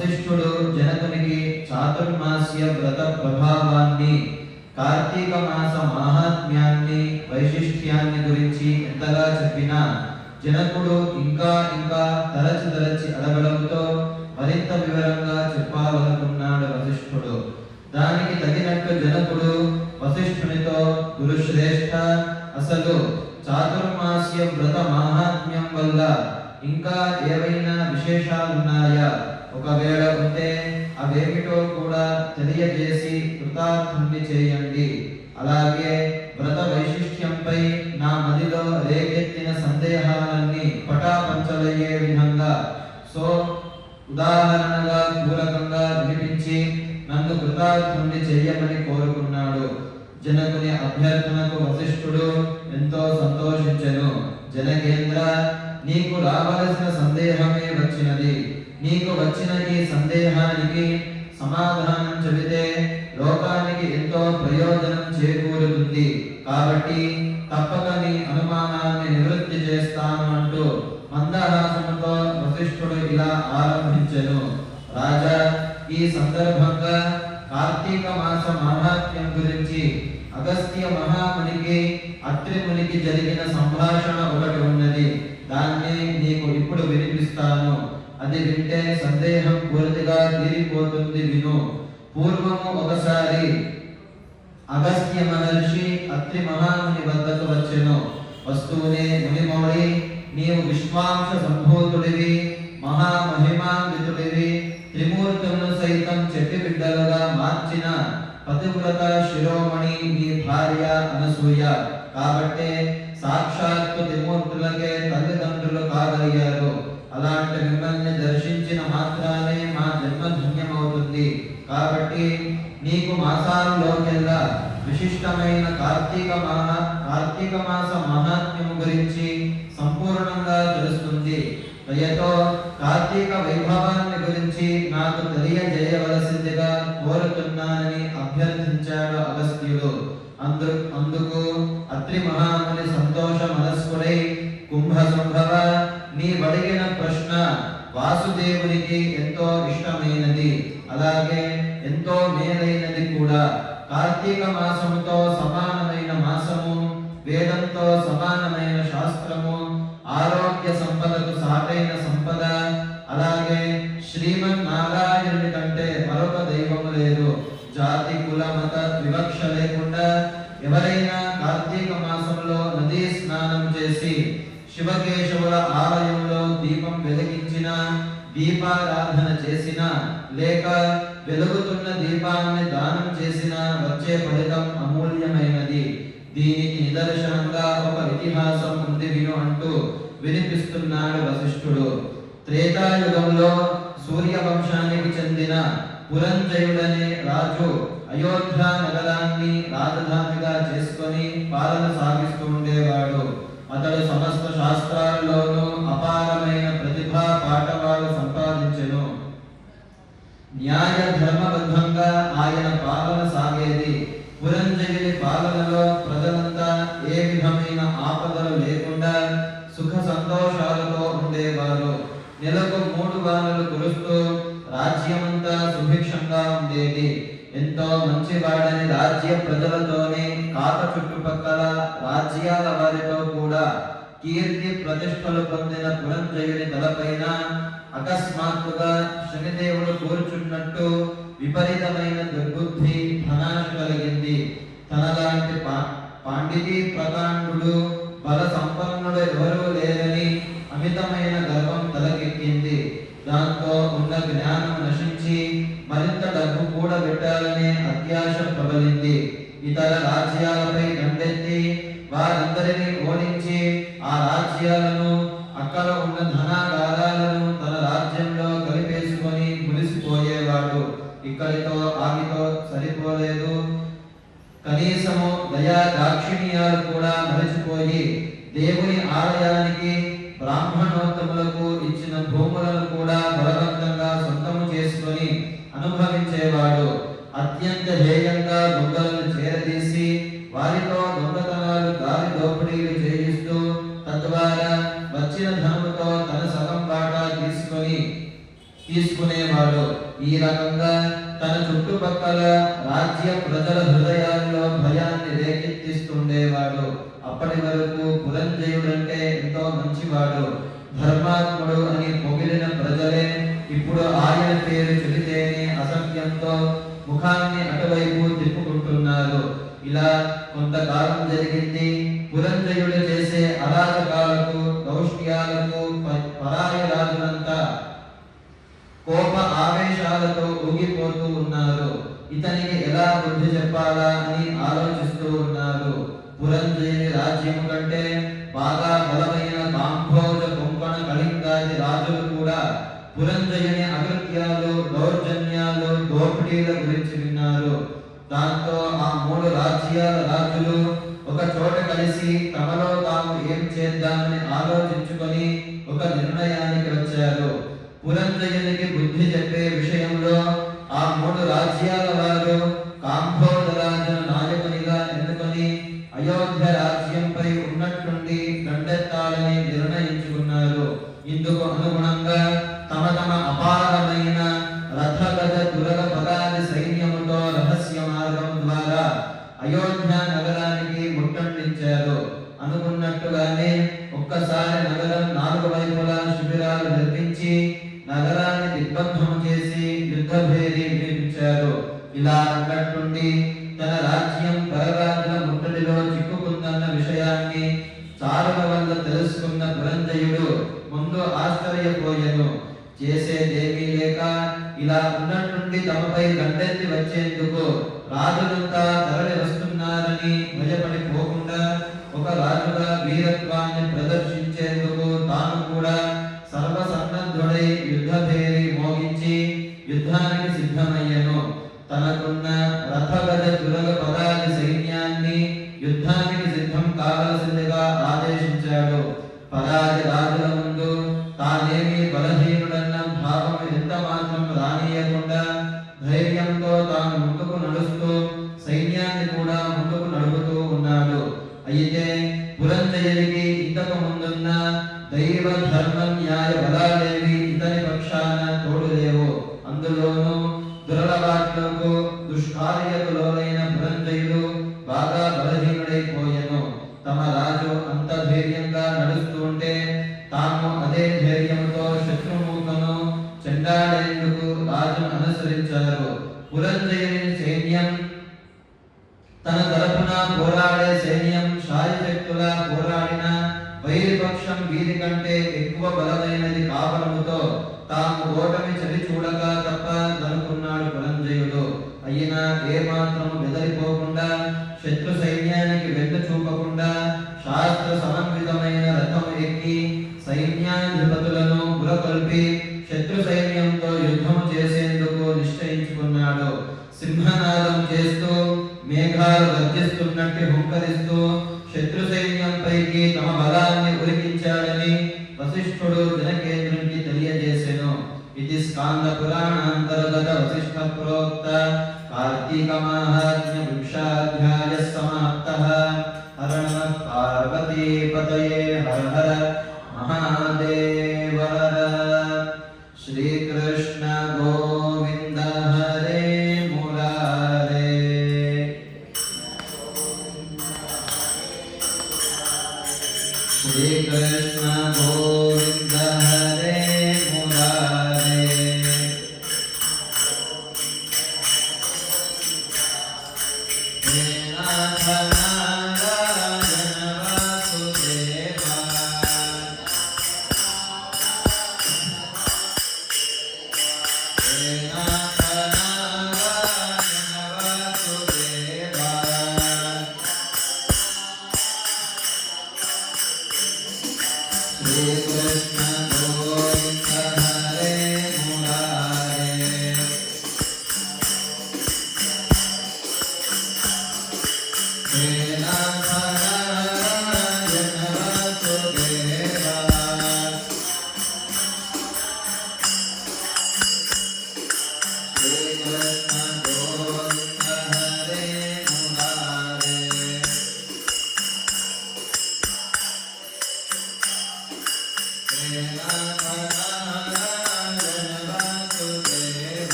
వశిష్ఠుడు జనకునికి చాతుర్మాస్య వ్రత ప్రభావాన్ని కార్తీక మాస మాహాత్మ్యాన్ని వైశిష్ట్యాన్ని గురించి ఎంతగా చెప్పినా జనకుడు ఇంకా ఇంకా తరచి తరచి అడగడంతో మరింత వివరంగా చెప్పాలనుకున్నాడు వశిష్ఠుడు. దానికి తగినట్టు జనకుడు వశిష్ఠునితో గురుశ్రేష్ఠ అసలు చాతుర్మాస్య వ్రత మాహాత్మ్యం వల్ల ఇంకా ఏవైనా విశేషాలున్నాయా? ఒకవేళ ఉంటే అవేమిటో కూడా తెలియజేసి కృతార్థుణ్ణి చేయండి. అలాగే వ్రత వైశిష్ట్య మందహాసముతో వశిష్ఠుడు ఇలా ఆరంభించెను. రాజా ఈ సందర్భంగా కార్తీక మాస మహాత్మ్యం గురించి అగస్త్య మహామునికి అత్రి మునికి జరిగిన సంభాషణ ఒకటి ఉన్నది. దాన్ని నీకు ఇప్పుడు వినిపిస్తాను. అది వింటే సందేహం పూర్తిగా తీరిపోతుంది విను. పూర్వము ఒకసారి అగస్త్య మహర్షి అత్రి మహాముని వద్దకు వచ్చెను. వస్తూనే మునిమౌళి నీవు విశ్వాంశ సంభూతుడివి మహామహిమాన్వితుడివి త్రిమూర్తులను సైతం చెట్టి బిడ్డలుగా మార్చిన పతివ్రత శిరోమణి నీ భార్య అనసూయ. కాబట్టే సాక్షాత్తు త్రిమూర్తులకే తల్లిదండ్రులు కాగలిగారు. అలాంటి మిమ్మల్ని దర్శించిన మాత్రానే మా జన్మ ధన్యమవుతుంది. కాబట్టి నీకు మాసాల్లోకెల్లా విశిష్టమైన కార్తీక మాస కార్తీక మాస మహాత్మ్యం గురించి దయతో కార్తీక వైభవాన్ని గురించి నాకు తెలియజేయవలసిందిగా కోరుతున్నానని అభ్యర్థించాడు అగస్త్యుడు. అందు అందుకు అత్రి మహాముని సంతోష మనస్కుడై కుంభ సంభవ నీ అడిగిన ప్రశ్న వాసుదేవునికి ఎంతో ఇష్టమైనది. అలాగే ఎంతో మేలైనది కూడా. కార్తీక మాసముతో సమానమైన మాసము వేదంతో సమానమైన శాస్త్రము ఆరోగ్య సంపదకు సాటైన సంపద. అలాగే శ్రీమన్ నారాయణుడి కంటే మరొక దైవము లేదు. జాతి కుల మత వివక్ష లేకుండా ఎవరైనా కార్తీక మాసంలో నదీ స్నానం చేసి శివకేశవుల ఆలయంలో దీపం వెలిగించిన దీపారాధన చేసిన లేక వెలుగుతున్న దీపాన్ని దానం చేసిన వచ్చే ఫలితం అమూల్యమైనది. దీనికి నిదర్శనంగా ఒక ఇతిహాసం ఉంది విను అంటూ వినిపిస్తున్నాడు వశిష్ఠుడు. త్రేతాయుగంలో సూర్య వంశానికి చెందిన పురంజయుడనే రాజు అయోధ్య నగరాన్ని రాజధానిగా చేసుకొని పాలన సాగిస్తూ ఉండేవాడు. అతడు సమస్త శాస్త్రాల్లోనూ అపారమైన ప్రతిభా పాఠవాలు సంపాదించెను. న్యాయ ధర్మబద్ధంగా ఆయన మంచివాడని రాజ్య ప్రజలతోనే కాక చుట్టుపక్కల రాజ్యాల వారితో కూడా కీర్తి ప్రతిష్టలు పొందిన పురంజయుని తలపైన అకస్మాత్తుగా శనిదేవుడు కూర్చున్నట్టు విపరీతమైన దుర్బుద్ధి ధనాశ కలిగింది. తనలాంటి పా పాండితి ప్రకాండుడు బల సంపన్నుడు ఎవరూ లేరని అమితమైన గర్వం తలకెక్కింది. దాంతో ఉన్న జ్ఞానం నశించి ప్రబలింది ఇతర రాజ్యాలపై దండెత్తి వారందరినీ ఓడించి ఆ రాజ్యాలను అక్కడ ఉన్న ధనాగారాలను తన రాజ్యంలో కలిపేసుకొని మురిసిపోయేవాడు. ఇక్కడితో ఆమెతో సరిపోలేదు. కనీసము దయా దాక్షిణ్యాలు కూడా మరచిపోయి దేవుని ఆలయానికి బ్రాహ్మణోత్తములకు ఇచ్చిన భూములను కూడా బలవంతంగా సొంతము చేసుకొని అనుభవించేవాడు. అత్యంత వేగంగా దొంగలను చేరదీసి వారితో దొంగతనాలు దారి దోపిడీలు చేయిస్తూ తద్వారా వచ్చిన ధనముతో తన సగం బాగా తీసుకొని తీసుకునేవాడు. ఈ రకంగా తన చుట్టుపక్కల రాజ్య ప్రజల హృదయాల్లో భయాన్ని రేకెత్తిస్తుండేవాడు. అప్పటి వరకు పురంజయుడంటే ఎంతో మంచివాడు. ధర్మాత్ముడు అని పొగిలిన ప్రజలే ఇప్పుడు ఆయన పేరు చెబితేనే అసత్యంతో ముఖాన్ని అటువైపు తిప్పుకుంటున్నారు ఇలా కొంతకాలం జరిగింది. పురంజయుడు చేసే అరాచకాలకు దౌష్ట్యాలకు పరాయి రాజులంతా కోప ఆవేశాలతో ఊగిపోతూ ఉన్నారు ఇతనికి ఎలా బుద్ధి చెప్పాలా అని ఆలోచిస్తూ ఉన్నారు పురంజయుని రాజ్యం కంటే బాగా బలమైన కాంభోజ కొంకణ కళింగాది రాజులు కూడా పురంజయుని అకృత్యాలు దౌర్జన్యాలు దోపిడీల గురించి విన్నారు. దాంతో ఆ మూడు రాజ్యాల రాజులు ఒక చోట కలిసి తమలో రాజులంతా తరలి పురంజయునికి ఇంతకు ముందున్న దైవ ధర్మ న్యాయ బలాలేవి ఇతని పక్షాన తోడు లేవు అందులోనూ దురలవాట్లకు దుష్కార్య ఎక్కువ బలమైనది కావడముతో తాము ఓటమి Karthika Yeah, I'm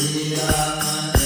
Shri Rama.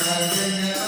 Amém.